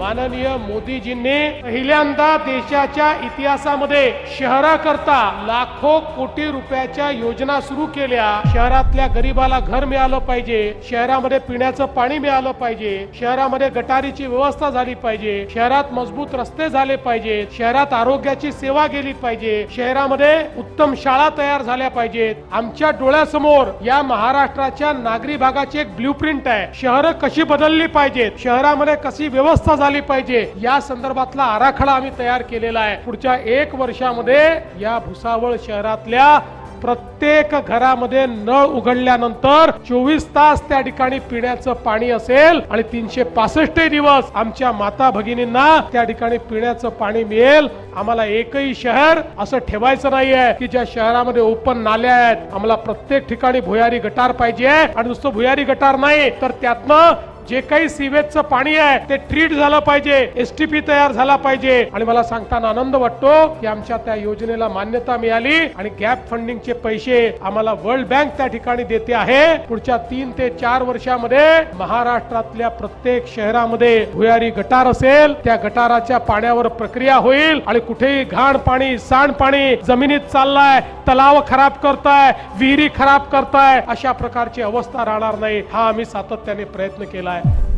माननीय मोदीजींनी पहिल्यांदा देशाच्या इतिहासामध्ये शहराकरता लाखो कोटी रुपयाच्या योजना सुरू केल्या. शहरातल्या गरीबाला घर मिळालं पाहिजे. शहरामध्ये पिण्याचं पाणी मिळालं पाहिजे. शहरामध्ये गटारीची व्यवस्था झाली पाहिजे. शहरात मजबूत रस्ते झाले पाहिजे. शहरात आरोग्याची सेवा गेली पाहिजे. शहरामध्ये उत्तम शाळा तयार झाल्या पाहिजेत. आमच्या डोळ्यासमोर या महाराष्ट्राच्या नागरी भागाची एक ब्ल्यू प्रिंट आहे. शहरं कशी बदलली पाहिजेत? शहरामध्ये कशी व्यवस्था झाली पाहिजे. या संदर्भातला आराखडा आम्ही तयार केलेला आहे. पुढच्या एक वर्षामध्ये या भुसावळ शहरातल्या प्रत्येक घरामध्ये नळ उघडल्यानंतर चोवीस तास त्या ठिकाणी पिण्याचं पाणी असेल आणि तीनशे पासष्ट दिवस आमच्या माता भगिनींना त्या ठिकाणी पिण्याचं पाणी मिळेल. आम्हाला एकही शहर असं ठेवायचं नाहीये की ज्या शहरामध्ये ओपन नाल्या आहेत. आम्हाला प्रत्येक ठिकाणी भुयारी गटार पाहिजे. आणि नुसतं भुयारी गटार नाही तर त्यातनं जे काही सिवेजचं पाणी आहे ते ट्रीट झालं पाहिजे एसटीपी तयार झाला पाहिजे. आणि मला सांगताना आनंद वाटतो की आमच्या त्या योजनेला मान्यता मिळाली आणि गॅप फंडिंगचे पैसे आम्हाला वर्ल्ड बँक त्या ठिकाणी देते आहे. पुढच्या तीन ते चार वर्षामध्ये महाराष्ट्रातल्या प्रत्येक शहरामध्ये भुयारी गटार असेल त्या गटाराच्या पाण्यावर प्रक्रिया होईल आणि कुठेही घाण पाणी सांड पाणी जमिनीत चाललाय तलाव खराब करताय विहिरी खराब करताय अशा प्रकारची अवस्था राहणार नाही हा आम्ही सातत्याने प्रयत्न केलाय है